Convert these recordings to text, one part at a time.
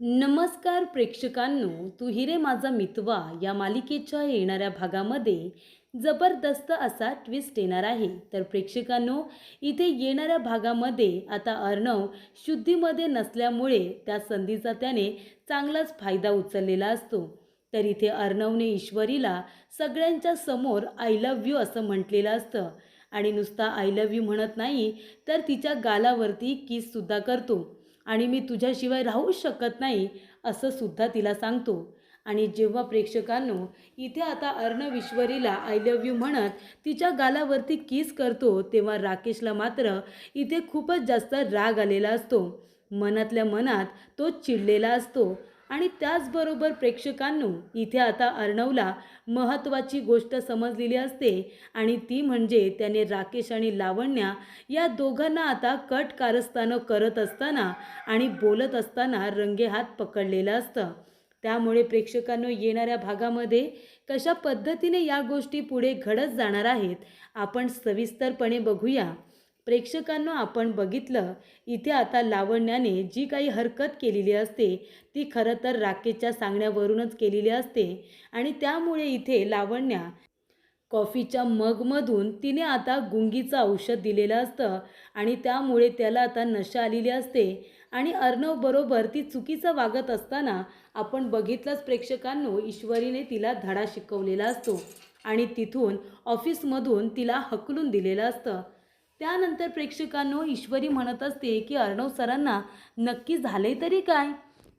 नमस्कार प्रेक्षकांनो तू हिरे माझा मितवा या मालिकेच्या येणाऱ्या भागामध्ये जबरदस्त असा ट्विस्ट येणार आहे. तर प्रेक्षकांनो इथे येणाऱ्या भागामध्ये आता अर्णव शुद्धीमध्ये नसल्यामुळे त्या संधीचा त्याने चांगलाच फायदा उचललेला असतो. तर इथे अर्णवने ईश्वरीला सगळ्यांच्या समोर आय लव्ह यू असं म्हटलेलं असतं. आणि नुसता आय लव्ह यू म्हणत नाही तर तिच्या गालावरती किससुद्धा करतो. आणि मी तुझ्याशिवाय राहूच शकत नाही असं सुद्धा तिला सांगतो. आणि जेव्हा प्रेक्षकांनो इथे आता अर्णविश्वरीला आय लव्ह यू म्हणत तिच्या गालावरती किस करतो तेव्हा राकेशला मात्र इथे खूपच जास्त राग आलेला असतो. मनातल्या मनात तो चिडलेला असतो. आणि त्याचबरोबर प्रेक्षकांनो इथे आता अर्णवला महत्त्वाची गोष्ट समजलेली असते आणि ती म्हणजे त्याने राकेश आणि लावण्या या दोघांना आता कट कारस्थानं करत असताना आणि बोलत असताना रंगेहात पकडलेलं असतं. त्यामुळे प्रेक्षकांनो येणाऱ्या भागामध्ये कशा पद्धतीने या गोष्टी पुढे घडत जाणार आहेत आपण सविस्तरपणे बघूया. प्रेक्षकांना आपण बघितलं इथे आता लावण्याने जी काही हरकत केलेली असते ती खरं तर राकेशच्या सांगण्यावरूनच केलेली असते आणि त्यामुळे इथे लावण्या कॉफीच्या मगमधून तिने आता गुंगीचं औषध दिलेलं असतं आणि त्यामुळे त्याला आता नशा आलेली असते आणि अर्णव बरोबर ती चुकीचं वागत असताना आपण बघितलंच प्रेक्षकांनो ईश्वरीने तिला धडा शिकवलेला असतो आणि तिथून ऑफिसमधून तिला हकलून दिलेलं असतं. त्यानंतर प्रेक्षकांनो ईश्वरी म्हणत असते की अर्णव सरांना नक्की झाले तरी काय?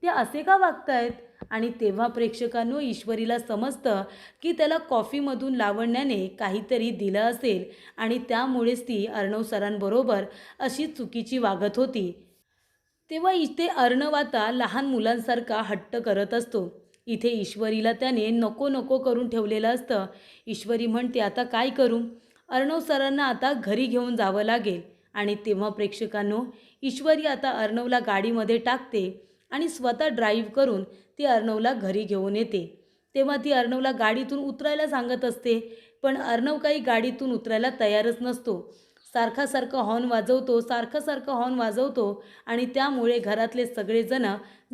ते असे का वागतायत? आणि तेव्हा प्रेक्षकांनो ईश्वरीला समजतं की त्याला कॉफीमधून लावण्याने काहीतरी दिलं असेल आणि त्यामुळेच ती अर्णव सरांबरोबर अशी चुकीची वागत होती. तेव्हा इथे अर्णव आता लहान मुलांसारखा हट्ट करत असतो. इथे ईश्वरीला त्याने नको नको करून ठेवलेलं असतं. ईश्वरी म्हणते आता काय करू? अर्णव सरांना आता घरी घेऊन जावं लागेल. आणि तेव्हा प्रेक्षकांनो ईश्वरी आता अर्णवला गाडीमध्ये टाकते आणि स्वतः ड्राईव्ह करून ती अर्णवला घरी घेऊन येते. तेव्हा ती अर्णवला गाडीतून उतरायला सांगत असते पण अर्णव काही गाडीतून उतरायला तयारच नसतो. सारखासारखं हॉर्न वाजवतो सारखं सारखं हॉर्न वाजवतो आणि त्यामुळे घरातले सगळेजण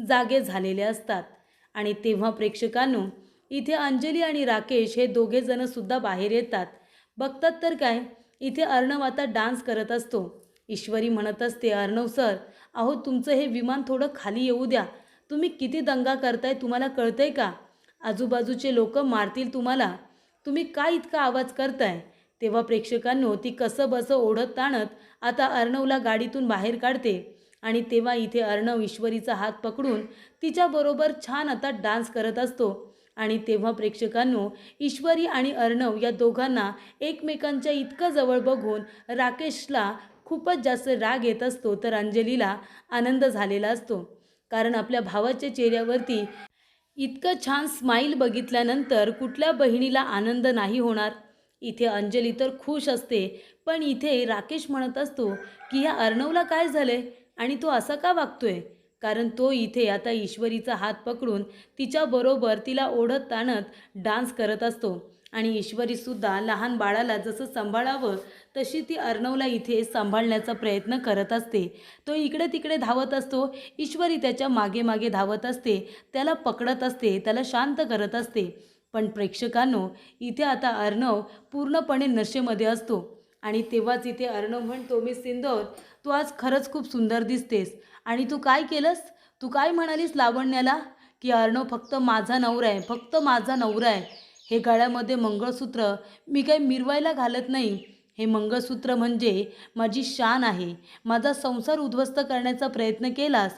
जागे झालेले असतात. आणि तेव्हा प्रेक्षकांनो इथे अंजली आणि राकेश हे दोघेजणंसुद्धा बाहेर येतात. बघतात तर काय? इथे अर्णव आता डान्स करत असतो. ईश्वरी म्हणत असते अर्णव सर अहो तुमचं हे विमान थोडं खाली येऊ द्या. तुम्ही किती दंगा करताय तुम्हाला कळतंय का? आजूबाजूचे लोक मारतील तुम्हाला. तुम्ही काय इतका आवाज करताय? तेव्हा प्रेक्षकांनो ती कसं बसं ओढत ताणत आता अर्णवला गाडीतून बाहेर काढते आणि तेव्हा इथे अर्णव ईश्वरीचा हात पकडून तिच्याबरोबर छान आता डान्स करत असतो. आणि तेव्हा प्रेक्षकांनो ईश्वरी आणि अर्णव या दोघांना एकमेकांच्या इतकं जवळ बघून राकेशला खूपच जास्त राग येत असतो तर अंजलीला आनंद झालेला असतो. कारण आपल्या भावाच्या चेहऱ्यावरती इतकं छान स्माईल बघितल्यानंतर कुठल्या बहिणीला आनंद नाही होणार. इथे अंजली तर खुश असते पण इथे राकेश म्हणत असतो की ह्या अर्णवला काय झालंय? आणि तो असा का वागतोय? कारण तो इथे आता ईश्वरीचा हात पकडून तिच्याबरोबर तिला ओढत ताणत डान्स करत असतो. आणि ईश्वरीसुद्धा लहान बाळाला जसं सांभाळावं तशी ती अर्णवला इथे सांभाळण्याचा प्रयत्न करत असते. तो इकडे तिकडे धावत असतो. ईश्वरी त्याच्यामागे मागे धावत असते. त्याला पकडत असते. त्याला शांत करत असते. पण प्रेक्षकांनो इथे आता अर्णव पूर्णपणे नशेमध्ये असतो. आणि तेव्हाच इथे अर्णव म्हणतो मी सिंदोर तू आज खरंच खूप सुंदर दिसतेस. आणि तू काय केलंस? तू काय म्हणालीस लावण्याला? की अर्णव फक्त माझा नवरा आहे फक्त माझा नवरा आहे. हे गळ्यामध्ये मंगळसूत्र मी काही मिरवायला घालत नाही. हे मंगळसूत्र म्हणजे माझी शान आहे. माझा संसार उद्ध्वस्त करण्याचा प्रयत्न केलास.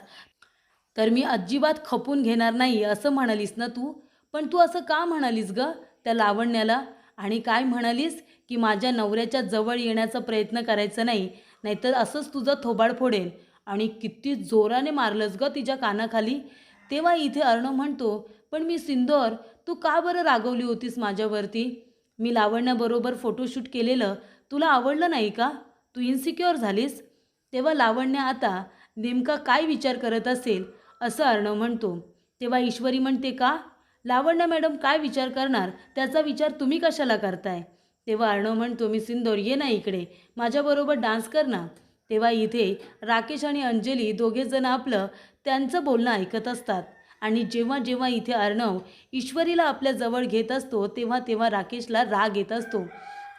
तर मी अजिबात खपून घेणार नाही असं म्हणालीस ना तू? पण तू असं का म्हणालीस ग त्या लावण्याला? आणि काय म्हणालीस की माझ्या नवऱ्याच्या जवळ येण्याचा प्रयत्न करायचा नाही नाहीतर असंच तुझं थोबाड फोडेल आणि किती जोराने मारलंस ग तिच्या कानाखाली. तेव्हा इथे अर्णव म्हणतो पण मी सिंदोर तू का बरं रागवली होतीस माझ्यावरती? मी लावण्याबरोबर फोटोशूट केलेलं तुला आवडलं नाही का? तू इन्सिक्युअर झालीस? तेव्हा लावण्य आता नेमका काय विचार करत असेल असं अर्णव म्हणतो. तेव्हा ईश्वरी म्हणते का लावण्य मॅडम काय विचार करणार? त्याचा विचार तुम्ही कशाला करताय? तेव्हा अर्णव म्हणतो मी सिंदोर ये ना इकडे. माझ्याबरोबर डान्स कर ना. तेव्हा इथे राकेश आणि अंजली दोघेजण आपलं त्यांचं बोलणं ऐकत असतात. आणि जेव्हा जेव्हा इथे अर्णव ईश्वरीला आपल्या जवळ घेत असतो तेव्हा तेव्हा राकेशला राग येत असतो.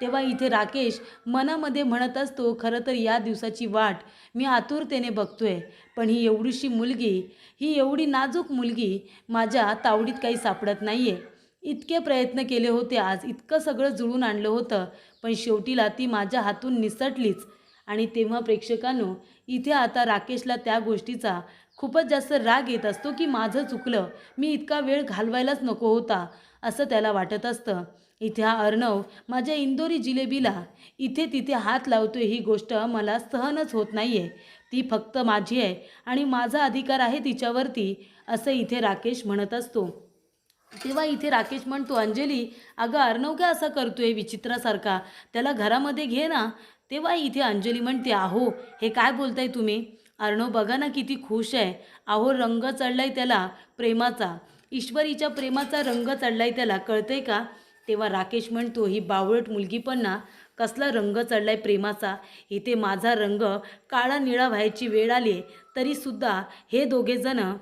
तेव्हा इथे राकेश मनामध्ये म्हणत असतो खरं तर या दिवसाची वाट मी आतुरतेने बघतोय पण ही एवढीशी मुलगी ही एवढी नाजूक मुलगी माझ्या तावडीत काही सापडत नाही आहे इतके प्रयत्न केले होते आज इतकं सगळं जुळून आणलं होतं पण शेवटीला ती माझ्या हातून निसटलीच. आणि तेव्हा प्रेक्षकांनो इथे आता राकेशला त्या गोष्टीचा खूपच जास्त राग येत असतो की माझं चुकलं मी इतका वेळ घालवायलाच नको होता असं त्याला वाटत असतं. इथे हा अर्णव माझ्या इंदोरी जिलेबीला इथे तिथे हात लावतोय ही गोष्ट मला सहनच होत नाही आहे ती फक्त माझी आहे आणि माझा अधिकार आहे तिच्यावरती असं इथे राकेश म्हणत असतो. तेव्हा इथे राकेश म्हणतो अंजली अगं अर्णव काय असा करतोय विचित्रासारखा? त्याला घरामध्ये घे ना तेव्हा इथे अंजली म्हणते आहो हे काय बोलताय तुम्ही? अर्णव बघा ना किती खुश आहे. आहो रंग चढलाय त्याला प्रेमाचा. ईश्वरीच्या प्रेमाचा रंग चढलाय त्याला कळतंय का? तेव्हा राकेश म्हणतो ही बावळट मुलगी पण ना कसला रंग चढलाय प्रेमाचा. इथे माझा रंग काळा निळा व्हायची वेळ आली तरीसुद्धा हे दोघेजणं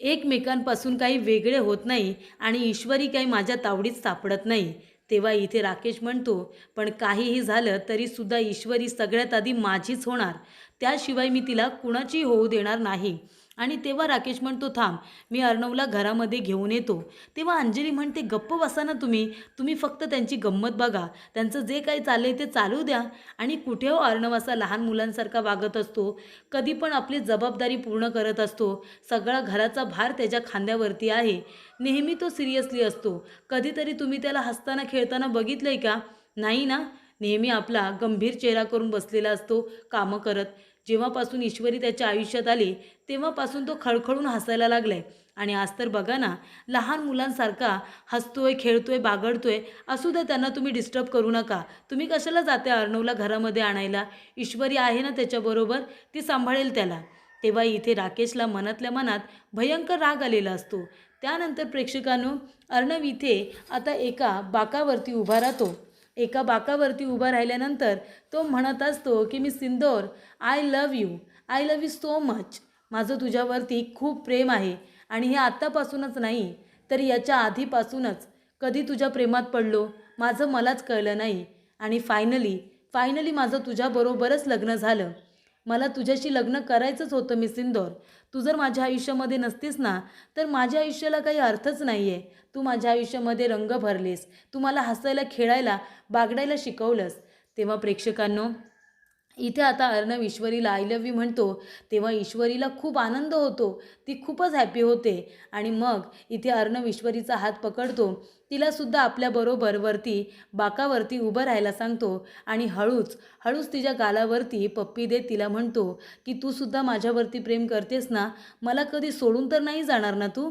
एकमेकांपासून काही वेगळे होत नाही आणि ईश्वरी काही माझ्या तावडीत सापडत नाही. तेव्हा इथे राकेश म्हणतो पण काहीही झालं तरीसुद्धा ईश्वरी सगळ्यात आधी माझीच होणार. त्याशिवाय मी तिला कुणाची होऊ देणार नाही. आणि तेव्हा राकेश म्हणतो थांब मी अर्णवला घरामध्ये घेऊन येतो. तेव्हा अंजली म्हणते गप्प बसा ना तुम्ही. तुम्ही फक्त त्यांची गंमत बघा. त्यांचं जे काही चाललं आहे ते चालू द्या. आणि कुठे हो अर्णव असा लहान मुलांसारखा वागत असतो? कधी पण आपली जबाबदारी पूर्ण करत असतो. सगळा घराचा भार त्याच्या खांद्यावरती आहे. नेहमी तो सिरियसली असतो. कधीतरी तुम्ही त्याला हसताना खेळताना बघितलंय का? नाही ना? नेहमी आपला गंभीर चेहरा करून बसलेला असतो कामं करत. जेव्हापासून ईश्वरी त्याच्या आयुष्यात आली तेव्हापासून तो खळखळून हसायला लागलाय. आणि आज तर बघा ना लहान मुलांसारखा हसतोय खेळतोय बागडतोय असू द्या त्यांना तुम्ही डिस्टर्ब करू नका. तुम्ही कशाला जाते अर्णवला घरामध्ये आणायला? ईश्वरी आहे ना त्याच्याबरोबर ती सांभाळेल त्याला. तेव्हा इथे राकेशला मनातल्या मनात भयंकर राग आलेला असतो. त्यानंतर प्रेक्षकांनो अर्णव इथे आता एका बाकावरती उभा राहतो. एका बाकावरती उभा राहिल्यानंतर तो म्हणत असतो की मी सिंदोर I love you I love you so much माझं तुझ्यावरती खूप प्रेम आहे आणि हे आत्तापासूनच नाही तर याच्या आधीपासूनच. कधी तुझ्या प्रेमात पडलो माझं मलाच कळलं नाही आणि फायनली फायनली माझं तुझ्याबरोबरच लग्न झालं. मला तुझ्याशी लग्न करायचंच होतं मी सिंदोर तू जर माझ्या आयुष्यामध्ये नसतीस ना तर माझ्या आयुष्याला काही अर्थच नाही आहे तू माझ्या आयुष्यामध्ये रंग भरलीस. तू मला हसायला खेळायला बागडायला शिकवलंस. तेव्हा प्रेक्षकांनो इथे आता अर्णव ईश्वरीला आय लव्ह यू म्हणतो तेव्हा ईश्वरीला खूप आनंद होतो. ती खूपच हॅपी होते. आणि मग इथे अर्णव ईश्वरीचा हात पकडतो. तिलासुद्धा आपल्याबरोबर वरती बाकावरती उभं राहायला सांगतो. आणि हळूच हळूच तिच्या गालावरती पप्पी देत तिला म्हणतो की तू सुद्धा माझ्यावरती प्रेम करतेस ना? मला कधी सोडून तर नाही जाणार ना तू?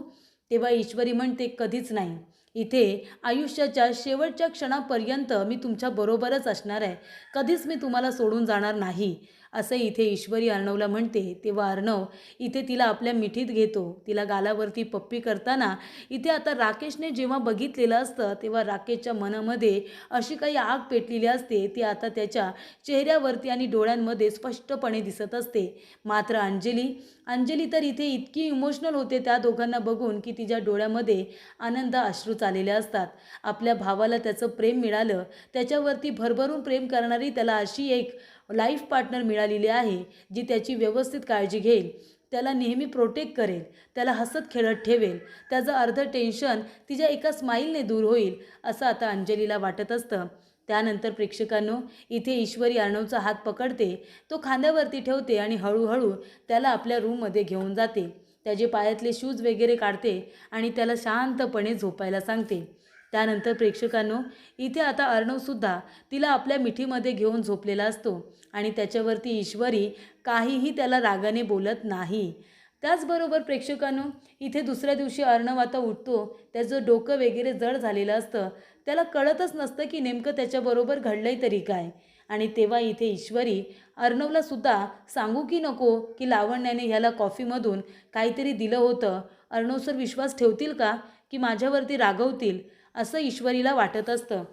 तेव्हा ईश्वरी म्हणते कधीच नाही. इथे आयुष्याच्या शेवटच्या क्षणापर्यंत मी तुमच्या बरोबरच असणार आहे. कधीच मी तुम्हाला सोडून जाणार नाही. असं इथे ईश्वरी अर्णवला म्हणते तेव्हा अर्णव इथे तिला आपल्या मिठीत घेतो. तिला गालावरती पप्पी करताना इथे आता राकेशने जेव्हा बघितलेलं असतं तेव्हा राकेशच्या मनामध्ये अशी काही आग पेटलेली असते. ती आता त्याच्या चेहऱ्यावरती आणि डोळ्यांमध्ये स्पष्टपणे दिसत असते. मात्र अंजली अंजली तर इथे इतकी इमोशनल होते त्या दोघांना बघून की तिच्या डोळ्यामध्ये आनंद अश्रू चाललेले असतात. आपल्या भावाला त्याचं प्रेम मिळालं. त्याच्यावरती भरभरून प्रेम करणारी त्याला अशी एक लाईफ पार्टनर मिळालेली आहे जी त्याची व्यवस्थित काळजी घेईल. त्याला नेहमी प्रोटेक्ट करेल. त्याला हसत खेळत ठेवेल. त्याचं अर्ध टेन्शन तिच्या एका स्माईलने दूर होईल असं आता अंजलीला वाटत असतं. त्यानंतर प्रेक्षकांनो इथे ईश्वरी अर्णवचा हात पकडते. तो खांद्यावरती ठेवते आणि हळूहळू त्याला आपल्या रूममध्ये घेऊन जाते. त्याचे पायातले शूज वगैरे काढते आणि त्याला शांतपणे झोपायला सांगते. त्यानंतर प्रेक्षकांनो इथे आता अर्णवसुद्धा तिला आपल्या मिठीमध्ये घेऊन झोपलेला असतो आणि त्याच्यावरती ईश्वरी काहीही त्याला रागाने बोलत नाही. त्याचबरोबर प्रेक्षकांनो इथे दुसऱ्या दिवशी अर्णव आता उठतो त्याचं डोकं वगैरे जड झालेलं असतं. त्याला कळतच नसतं की नेमकं त्याच्याबरोबर घडलंय तरी काय. आणि तेव्हा इथे ईश्वरी अर्णवला सुद्धा सांगू की नको की लावण्याने ह्याला कॉफीमधून काहीतरी दिलं होतं. अर्णव सर विश्वास ठेवतील का? की माझ्यावरती रागवतील? असं ईश्वरीला वाटत असतं.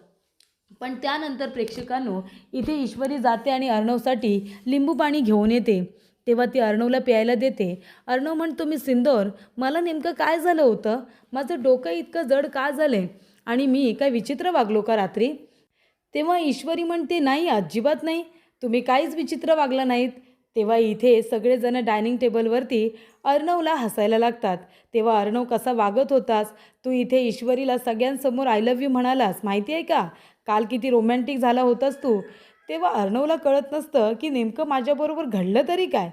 पण त्यानंतर प्रेक्षकांनो इथे ईश्वरी जाते आणि अर्णवसाठी लिंबू पाणी घेऊन येते. तेव्हा ती अर्णवला प्यायला देते. अर्णव म्हणतो मी सिंदोर मला नेमकं काय झालं होतं? माझं डोकं इतकं जड का झालं आणि मी काय विचित्र वागलो का रात्री? तेव्हा ईश्वरी म्हणते नाही अजिबात नाही. तुम्ही काहीच विचित्र वागला नाहीत. तेव्हा इथे सगळेजण डायनिंग टेबलवरती अर्णवला हसायला लागतात. तेव्हा अर्णव कसा वागत होतास? तू इथे ईश्वरीला सगळ्यांसमोर आय लव्ह यू म्हणालास माहिती आहे का? काल किती रोमॅन्टिक झाला होतास तू. तेव्हा अर्णवला कळत नसतं की नेमकं माझ्याबरोबर घडलं तरी काय?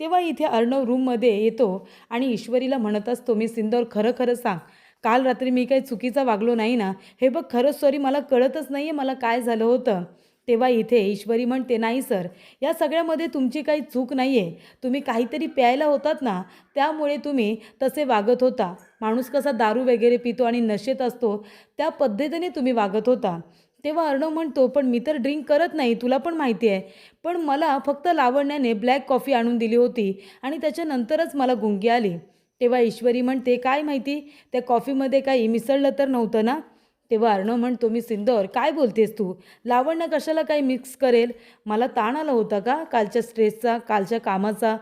तेव्हा इथे अर्णव रूममध्ये येतो आणि ईश्वरीला म्हणत असतो मी सिंदोर खरं खरं सांग. काल रात्री मी काही चुकीचा वागलो नाही ना? हे बघ खरंच सॉरी मला कळतच नाही आहे मला काय झालं होतं. तेव्हा इथे ईश्वरी म्हणते नाही सर या सगळ्यामध्ये तुमची काही चूक नाही आहे तुम्ही काहीतरी प्यायला होतात ना त्यामुळे तुम्ही तसे वागत होता. माणूस कसा दारू वगैरे पितो आणि नशेत असतो त्या पद्धतीने तुम्ही वागत होता. तेव्हा अर्णव म्हणतो पण मी तर ड्रिंक करत नाही तुला पण माहिती आहे. पण मला फक्त लावण्याने ब्लॅक कॉफी आणून दिली होती आणि त्याच्यानंतरच मला गुंगी आली. तेव्हा ईश्वरी म्हणते काय माहिती त्या कॉफीमध्ये काही मिसळलं तर नव्हतं ना? तेव्हा अर्णव म्हणतो मी सिंदोर काय बोलतेस तू? लावण्य कशाला काही मिक्स करेल? मला ताण आला होता का कालच्या स्ट्रेसचा कालच्या कामाचा?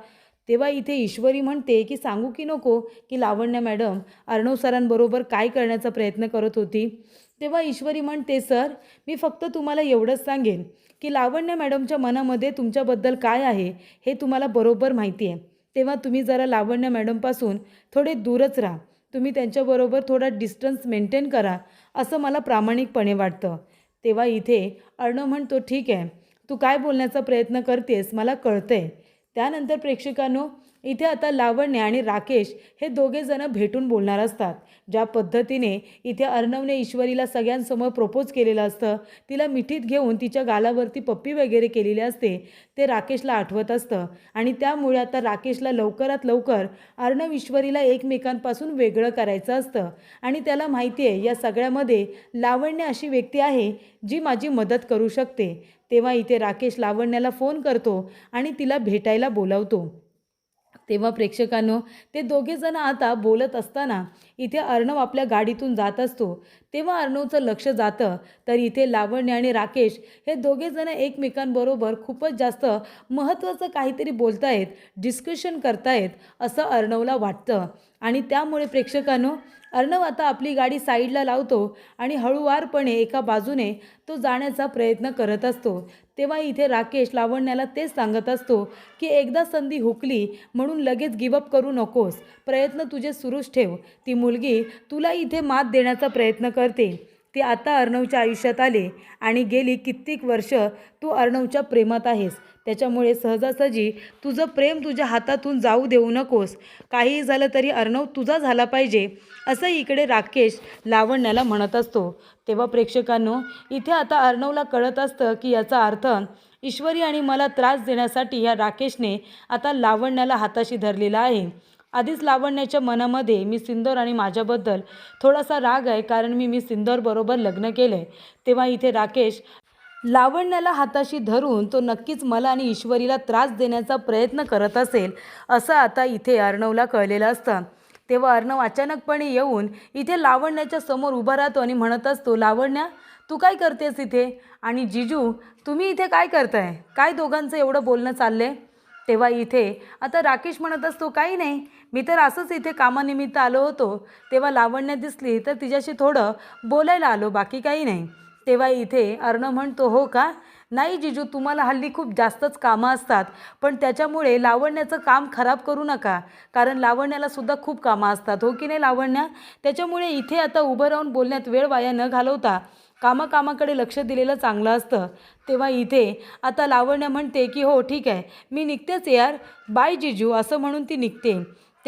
तेव्हा इथे ईश्वरी म्हणते की सांगू की नको की लावण्य मॅडम अर्णव सरांबरोबर काय करण्याचा प्रयत्न करत होती? तेव्हा ईश्वरी म्हणते सर मी फक्त तुम्हाला एवढंच सांगेन की लावण्य मॅडमच्या मनामध्ये तुमच्याबद्दल काय आहे हे तुम्हाला बरोबर माहिती आहे. तेव्हा तुम्ही जरा लावण्य मॅडमपासून थोडे दूरच राहा. तुम्ही त्यांच्याबरोबर थोडा डिस्टन्स मेंटेन करा. असं मला प्रामाणिकपणे वाटतं. तेव्हा इथे अर्णव म्हणतो ठीक आहे. तू काय बोलण्याचा प्रयत्न करतेस मला कळतंय. त्यानंतर प्रेक्षकांनो इथे आता लावण्य आणि राकेश हे दोघेजणं भेटून बोलणार असतात. ज्या पद्धतीने इथे अर्णवने ईश्वरीला सगळ्यांसमोर प्रपोज केलेलं असतं तिला मिठीत घेऊन तिच्या गालावरती पप्पी वगैरे केलेली असते ते राकेशला आठवत असतं. आणि त्यामुळे आता राकेशला लवकरात लवकर अर्णव ईश्वरीला एकमेकांपासून वेगळं करायचं असतं. आणि त्याला माहिती आहे या सगळ्यामध्ये लावण्य अशी व्यक्ती आहे जी माझी मदत करू शकते. तेव्हा इथे राकेश लावण्याला फोन करतो आणि तिला भेटायला बोलावतो. तेव्हा प्रेक्षकांनो ते दोघेजण आता बोलत असताना इथे अर्णव आपल्या गाडीतून जात असतो. तेव्हा अर्णवचं लक्ष जातं. तर इथे लावण्य आणि राकेश हे दोघेजण एकमेकांबरोबर खूपच जास्त महत्त्वाचं काहीतरी बोलतायत डिस्कशन करतायत असं अर्णवला वाटतं. आणि त्यामुळे प्रेक्षकांनो अर्णव आता आपली गाडी साईडला लावतो आणि हळूवारपणे एका बाजूने तो जाण्याचा प्रयत्न करत असतो. तेव्हा इथे राकेश लावण्याला तेच सांगत असतो की एकदा संधी हुकली म्हणून लगेच गिवअप करू नकोस. प्रयत्न तुझे सुरूच ठेव. ती मुलगी तुला इथे मात देण्याचा प्रयत्न करते. ती आता अर्णवच्या आयुष्यात आले आणि गेली कित्येक वर्ष तू अर्णवच्या प्रेमात आहेस. त्याच्यामुळे सहजासहजी तुझं प्रेम तुझ्या हातातून जाऊ देऊ नकोस. काहीही झालं तरी अर्णव तुझा झाला पाहिजे असं इकडे राकेश लावण्याला म्हणत असतो. तेव्हा प्रेक्षकांनो इथे आता अर्णवला कळत असतं की याचा अर्थ ईश्वरी आणि मला त्रास देण्यासाठी ह्या राकेशने आता लावण्याला हाताशी धरलेला आहे. आधीच लावण्याच्या मनामध्ये मी सिंदोर आणि माझ्याबद्दल थोडासा राग आहे कारण मी मी सिंदोरबरोबर लग्न केलं आहे तेव्हा इथे राकेश लावण्याला हाताशी धरून तो नक्कीच मला आणि ईश्वरीला त्रास देण्याचा प्रयत्न करत असेल असं आता इथे अर्णवला कळलेलं असतं. तेव्हा अर्णव अचानकपणे येऊन इथे लावण्याच्या समोर उभा राहतो आणि म्हणत असतो लावण्या तू काय करतेस इथे? आणि जिजू तुम्ही इथे काय करताय? काय दोघांचं एवढं बोलणं चाललं आहे तेव्हा इथे आता राकेश म्हणत असतो काही नाही मी तर असंच इथे कामानिमित्त आलो होतो. तेव्हा लावण्य दिसली तर तिच्याशी थोडं बोलायला आलो बाकी काही नाही. तेव्हा इथे अर्णव म्हणतो हो का? नाही जिजू तुम्हाला हल्ली खूप जास्तच कामं असतात. पण त्याच्यामुळे लावण्याचं काम खराब करू नका. कारण लावण्याला सुद्धा खूप कामं असतात. हो की नाही लावण्या? त्याच्यामुळे इथे आता उभं राहून बोलण्यात वेळ वाया न घालवता कामाकामाकडे लक्ष दिलेलं चांगलं असतं. तेव्हा इथे आता लावण्य म्हणते की हो ठीक आहे. मी निघतेच यार. बाय जिजू असं म्हणून ती निघते.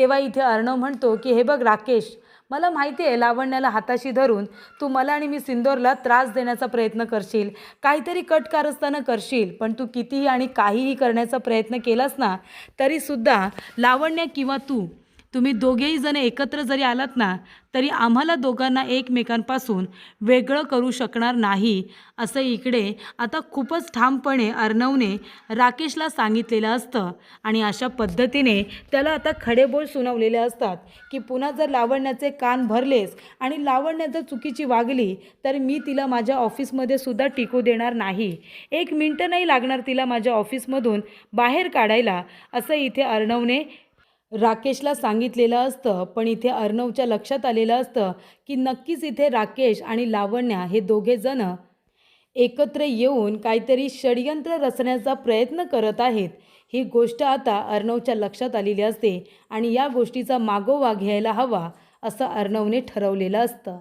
तेव्हा इथे अर्णव म्हणतो की हे बघ राकेश मला माहिती आहे लावण्याला हाताशी धरून तू मला आणि मी सिंदोरला त्रास देण्याचा प्रयत्न करशील. काहीतरी कट कारस्थानं करशील पण तू कितीही आणि काहीही करण्याचा प्रयत्न केलास ना तरीसुद्धा लावण्य किंवा तू तुम्ही दोघेही जण एकत्र जरी आलात ना तरी आम्हाला दोघांना एकमेकांपासून वेगळं करू शकणार नाही असं इकडे आता खूपच ठामपणे अर्णवने राकेशला सांगितलेलं असतं. आणि अशा पद्धतीने त्याला आता खडेबोल सुनावलेले असतात की पुन्हा जर लावण्याचे कान भरलेस आणि लावण्य जर चुकीची वागली तर मी तिला माझ्या ऑफिसमध्ये सुद्धा टिकू देणार नाही. एक मिनटं नाही लागणार तिला माझ्या ऑफिसमधून बाहेर काढायला असं इथे अर्णवने राकेशला सांगितलेलं असतं पण इथे अर्णवच्या लक्षात आलेलं असतं की नक्कीच इथे राकेश आणि लावण्या हे दोघे जण एकत्र येऊन काहीतरी षडयंत्र रचण्याचा प्रयत्न करत आहेत. ही गोष्ट आता अर्णवच्या लक्षात आलेली असते आणि या गोष्टीचा मागोवा घ्यायला हवा असं अर्णवने ठरवलेलं असतं.